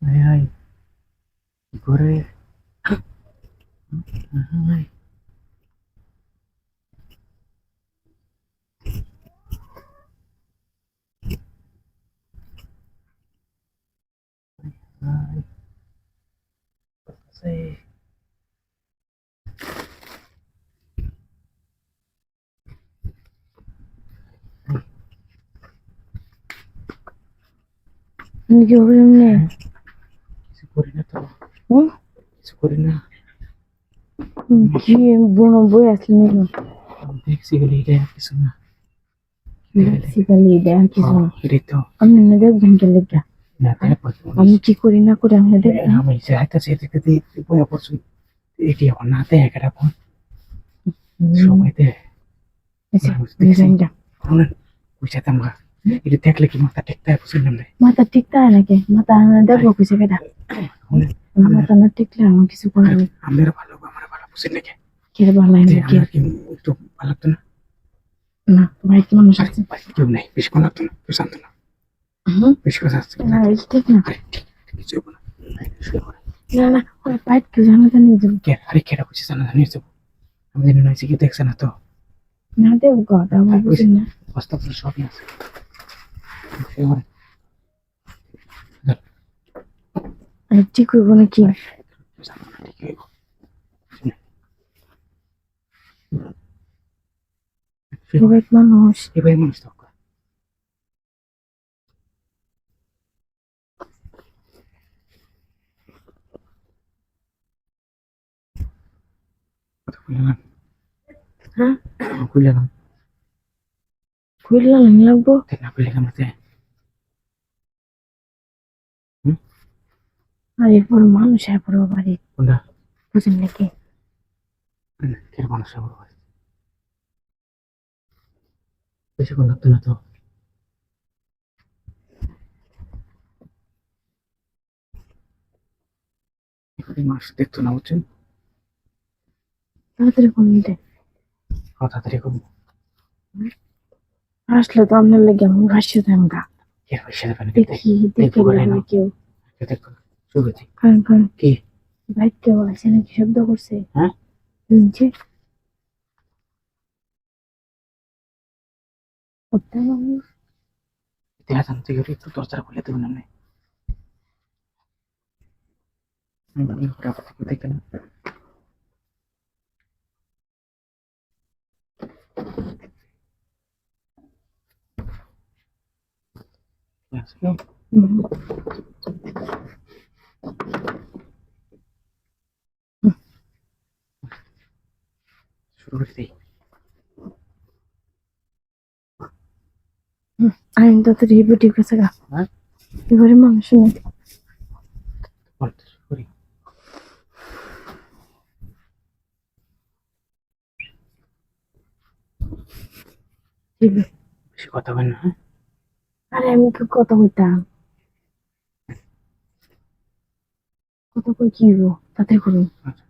Hai hai. Igore. Hai. Hai. Pasay. Yung room na. কিছু করি না তো। কিছু করি না। কি বোন বই আসলে নিল আমি দেখছি গেলে এটা কিছু না। কে করি না করি আমি দেখবেন আমি যাইতেছি এদিকে বইয়া পড়ছি। এটি আমার না একটা ফোন সময় দেয় শুনেন বুঝাতাম গা এটা দেখলে কি মাথা টেকতে হয় বুঝলেন না। মাথা ঠিক তাই নাকি? মাথা আমি দেখব কিছু কেটা মাথা না টিকলে আমার কিছু করার আপনারা ভালো আমার ভালো বুঝেন নাকি? কে ভালো যে নাকি? একটু ভালো লাগতো না? না ভাই কি মানুষ আছে? কেউ নেই বেশি ভালো লাগতো না কেউ জানতো না। হুম? বেশি কথা আসছে না ঠিক না। ঠিক ঠিক কিছু না। না না ওরা পাইট কেউ জানা জানি যাব। কে আরে কেটা বুঝে জানা জানিয়ে যাব? আমি জানি নয় কি দেখছে না তো? না দেব গড বুঝি না। ফুল সবই আছে। Artikel ohne Team. Direkt mal los. Hier bei ihm ist doch. Kuliah kan? Kuliah kan? Kuliah kan? Kuliah kan? Kuliah kan? Kuliah kan? আর এরপর মানুষ এরপর বাড়ি। কোনটা? বুঝেন নাকি? কে মানুষ আমার ভাই বেশিক্ষণ লাগতো না তো। মানুষ দেখতো না বুঝছেন? তাড়াতাড়ি দে। তাড়াতাড়ি করব আসলে তো আপনার লেগে আমি ভাসিয়ে দেন গা দেখি দেখে কেউ। দেখো থেকে কারণ কারণ কি? বাইক কেউ আছে নাকি? শব্দ করছে। হ্যাঁ? শুনছে? একটু দরজা খুলে দেবেন আপনি। আবার থেকে দেখবেন আসলো হুম। শুরু করে দিই আমি তো তোর হিবু ঠিক আছে গা হ্যাঁ? এবারে মানুষ নেই বলতে শুরু করি হিবু বেশি কথা বলেন না হ্যাঁ আরে আমি কি কথা কইতাম কথা কই কি হইব তাতে করুন আচ্ছা